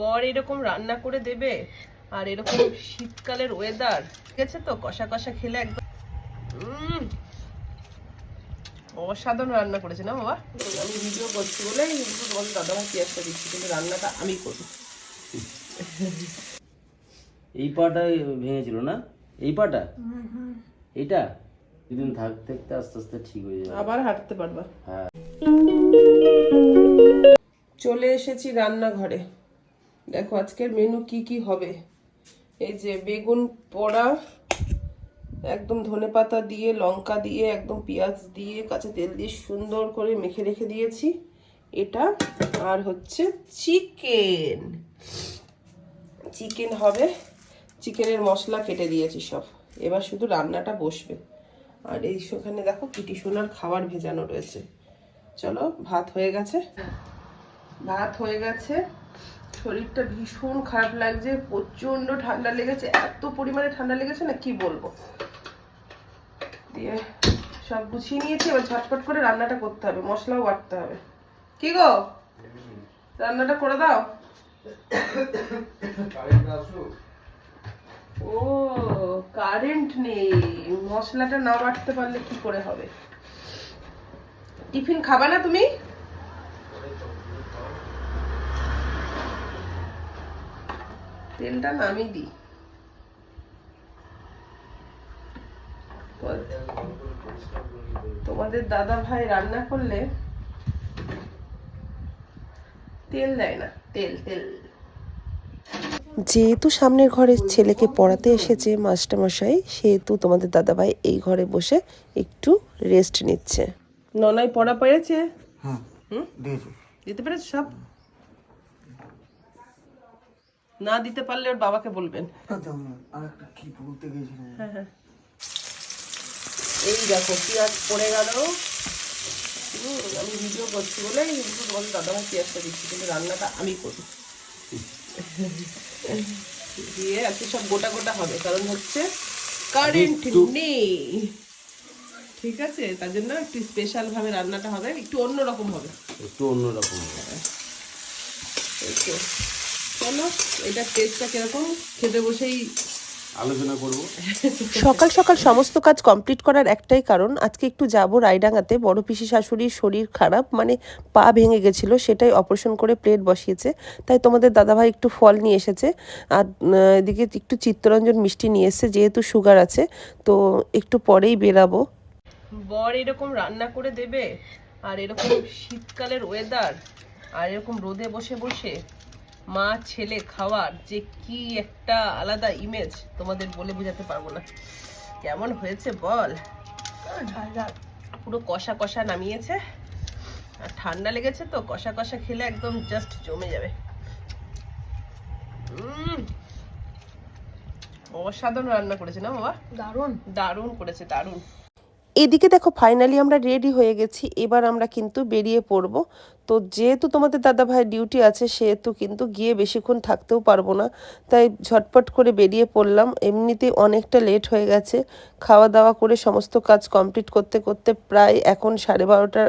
বর এরকম রান্না করে দেবে আর এরকম শীতকালের ওয়েদার ঠিক আছে তো? কষা কষা খেলে একদম অসাধারণ রান্না করেছে না বাবা? আমি ভিডিও করছি বলে তোমাদের দাদাভাই পেঁয়াজটা দিচ্ছি কিন্তু রান্নাটা আমি করব। এই পাটা ভেঙেছিল না? এই পাটা? এইটা? দুদিন থাকতে থাকতে আস্তে আস্তে ঠিক হয়ে যাবে। আবার হাঁটতে পারবা। হ্যাঁ। চলে এসেছি রান্নাঘরে। দেখো আজকের মেনু কি কি হবে? এই যে বেগুন পোড়া, একদম ধনেপাতা দিয়ে, লঙ্কা দিয়ে, একদম পেঁয়াজ দিয়ে, কাঁচা তেল দিয়ে সুন্দর করে মেখে রেখে দিয়েছি। এটা আর হচ্ছে চিকেন চিকেন হবে। চিকেনের মশলা কেটে দিয়েছি সব। এবার শুধু রান্নাটা বসবে। আর এই সেখানে দেখো কিটি সোনার খাবার ভেজানো রয়েছে। চলো, ভাত হয়ে গেছে। ভাত হয়ে গেছে। শরীরটা ভীষণ খারাপ লাগছে প্রচণ্ড ঠান্ডা লেগেছে, এত পরিমাণে ঠান্ডা লেগেছে না, কি বলব? দিয়ে সব গুছিয়ে নিয়েছি, এবার ঝটপট করে রান্নাটা করতে হবে, মশলাও বাটতে হবে। কি গো? রান্নাটা করে দাও। ও কারেন্ট নেই, মশলাটা না বাটতে পারলে কি করে হবে? টিফিন খাবা না তুমি? তেলটা নামিয়ে দিই। তোমাদের দাদা ভাই রান্না করলে তেল দেয় না। তেল তেল। যেহেতু সামনের ঘরে ছেলেকে পড়াতে এসেছে মাস্টারমশাই সেহেতু তোমাদের দাদাভাই এই ঘরে বসে একটু রেস্ট নিচ্ছে। ননাই পড়া পেরেছে? হ্যাঁ হুম? দিয়েছি। দিতে পেরেছে সব? না দিতে পারলে ওর বাবাকে বলবেন। কি বলতে হ্যাঁ হ্যাঁ। এই দেখো পেঁয়াজ পড়ে গেল। হুম, আমি ভিডিও করছি বলে কিন্তু তোমাদের দাদাভাই পেঁয়াজটা দিচ্ছি কিন্তু রান্নাটা আমি করি। দিয়ে আজকে সব গোটা গোটা হবে কারণ হচ্ছে কারেন্ট নেই। ঠিক আছে? তার জন্য একটু স্পেশাল ভাবে রান্নাটা হবে একটু অন্যরকম হবে। একটু অন্যরকম হবে। এই তো। চলো এটা টেস্টটা কীরকম? খেতে বসেই আলোচনা করব। সকাল সকাল সমস্ত কাজ কমপ্লিট করার একটাই কারণ আজকে একটু যাব রায়ডাঙ্গাতে। বড় পিসি শাশুড়ির শরীর খারাপ মানে পা ভেঙে গেছিল সেটাই অপারেশন করে প্লেট বসিয়েছে। তাই তোমাদের দাদাভাই একটু ফল নিয়ে এসেছে। আর এদিকে একটু চিত্তরঞ্জন মিষ্টি নিয়ে এসেছে যেহেতু সুগার আছে তো একটু পরেই বেরাবো। বর এরকম রান্না করে দেবে আর এরকম শীতকালের ওয়েদার আর এরকম রোদে বসে বসে মা ছেলে খাওয়ার যে কি একটা আলাদা ইমেজ তোমাদের বলে বোঝাতে পারব না। কেমন হয়েছে বল? পুরো কষা কষা নামিয়েছে। আর ঠান্ডা লেগেছে তো কষা কষা খেলে একদম জাস্ট জমে যাবে। উম, অসাধারণ রান্না করেছে না বাবা? দারুণ। দারুণ করেছে দারুণ। এদিকে দেখো ফাইনালি আমরা রেডি হয়ে গেছি। এবার আমরা কিন্তু বেরিয়ে পড়ব। তো যেহেতু তোমাদের দাদা ভাই ডিউটি আছে সেহেতু কিন্তু গিয়ে বেশিক্ষণ থাকতেও পারব না। তাই ঝটপট করে বেরিয়ে পড়লাম। এমনিতেই অনেকটা লেট হয়ে গেছে। খাওয়া দাওয়া করে সমস্ত কাজ কমপ্লিট করতে করতে প্রায় এখন সাড়ে বারোটার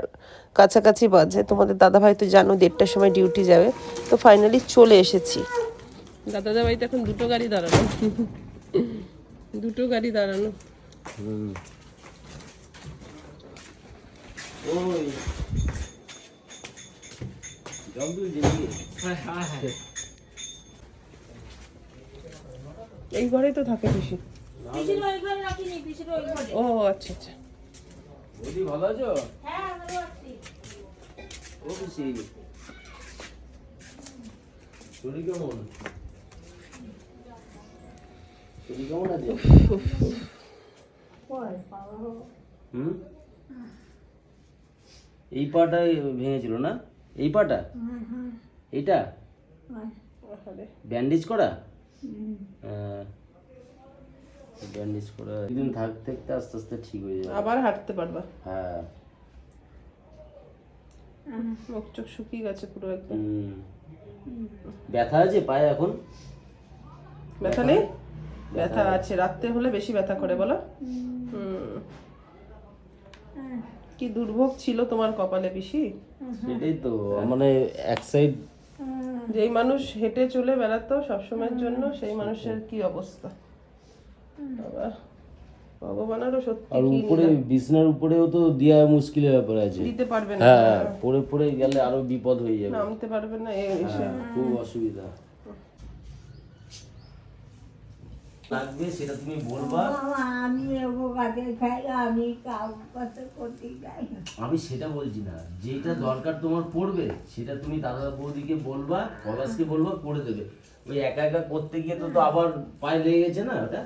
কাছাকাছি বাজে। তোমাদের দাদা ভাই তো জানো দেড়টার সময় ডিউটি যাবে। তো ফাইনালি চলে এসেছি। দাদাদের তো এখন দুটো গাড়ি দাঁড়ানো দুটো গাড়ি দাঁড়ানো ওই। জল তুলছে নাকি? এই ঘরেই তো থাকে পিসি। ও আচ্ছা আচ্ছা। বৌদি ভালো আছো? ও পিসি। শরীর কেমন? শরীর কেমন আছে? হুম? এই পাটা ভেঙেছিল না? এই পাটা? এইটা? ব্যান্ডেজ করা? হ্যাঁ। ব্যান্ডেজ করা দুদিন থাকতে থাকতে আস্তে আস্তে ঠিক হয়ে যাবে। আবার হাঁটতে পারবা। হ্যাঁ। মুখ চোখ শুকিয়ে গেছে পুরো একদম। ব্যথা আছে পায়ে এখন? ব্যথা নেই? ব্যথা আছে। রাত্রে হলে বেশি ব্যথা করে বলো। হুম। কি দুর্ভোগ ছিল তোমার কপালে পিসি? সেটাই তো মানে এক সাইড যেই মানুষ হেঁটে চলে বেড়াতো সবসময়ের জন্য সেই মানুষের কি অবস্থা? বাবা ভগবানেরও সত্যি আর উপরে বিছনার উপরেও তো দেওয়া মুশকিলের ব্যাপার আছে। দিতে পারবে না। হ্যাঁ পড়ে পড়ে গেলে আরও বিপদ হয়ে যাবে। নামতে পারবে না এসে। হ্যাঁ, খুব অসুবিধা। লাগবে সেটা তুমি বলবা। আমি আমি আমি সেটা বলছি না। যেটা দরকার তোমার পড়বে সেটা তুমি দাদা বৌদিকে বলবা পলাশকে বলবা করে দেবে। ওই একা একা করতে গিয়ে তো তো আবার পায়ে লেগে গেছে না ওটা?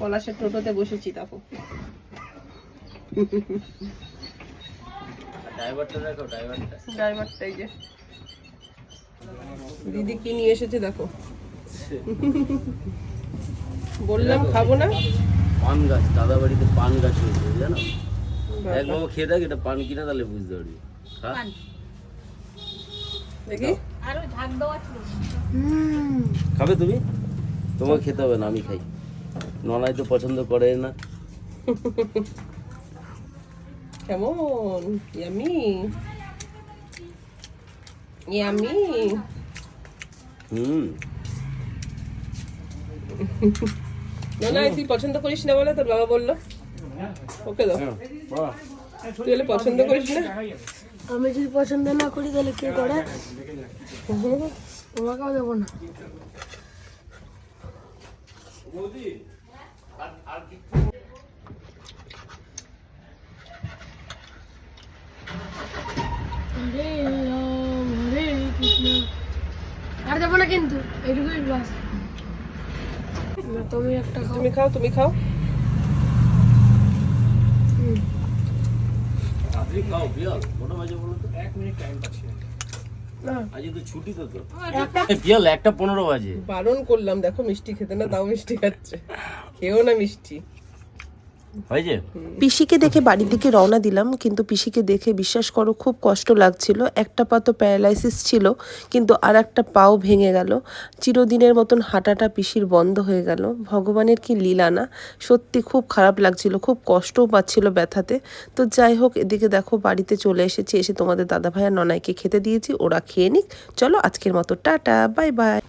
পলাশের টোটোতে বসেছি তাকো ড্রাইভারটা দেখো ড্রাইভারটা। ড্রাইভারটাই যে। দিদি কি নিয়ে এসেছে দেখো। বললাম খাব না। পান গাছ দাদা বাড়িতে পান গাছ হয়েছে জানো একবার খেয়ে দেখ এটা পান কিনা তাহলে বুঝতে পারবি। দেখি। খাবে তুমি? তোমাকে খেতে হবে না আমি খাই। ননাই তো পছন্দ করে না। কেমন? ইয়ামি? ইয়ামি? হুম। না তুই পছন্দ করিস না বলে তোর বাবা বলল। ওকে দাও। তুই পছন্দ করিস না? আমি যদি পছন্দ না করি, তাহলে কে করে? দেবো না। আর যাব না কিন্তু এটুকুই বাস তুমি একটা খাও। তুমি খাও তুমি খাও। তাড়াতাড়ি খাও পিয়াল কটা বাজে বলো তো? না। আজ তো ছুটি তো তো এই পিয়াল একটা পনেরো বাজে। বারণ করলাম দেখো মিষ্টি খেতে না তাও মিষ্টি খাচ্ছে। খেও না মিষ্টি। পিসিকে দেখে বাড়ির দিকে রওনা দিলাম, কিন্তু পিসিকে দেখে বিশ্বাস করো খুব কষ্ট লাগছিল। একটা পা তো প্যারালাইসিস ছিল, কিন্তু আর একটা পাও ভেঙে গেল। চিরদিনের মতন হাঁটাটা পিসির বন্ধ হয়ে গেল। ভগবানের কি লীলা না? সত্যি খুব খারাপ লাগছিল, খুব কষ্টও পাচ্ছিল ব্যথাতে। তো যাই হোক, এদিকে দেখো বাড়িতে চলে এসেছি, এসে তোমাদের দাদা ভাই আর ননাইকে খেতে দিয়েছি, ওরা খেয়ে নিক। চলো আজকের মতো, টাটা, বাই বাই।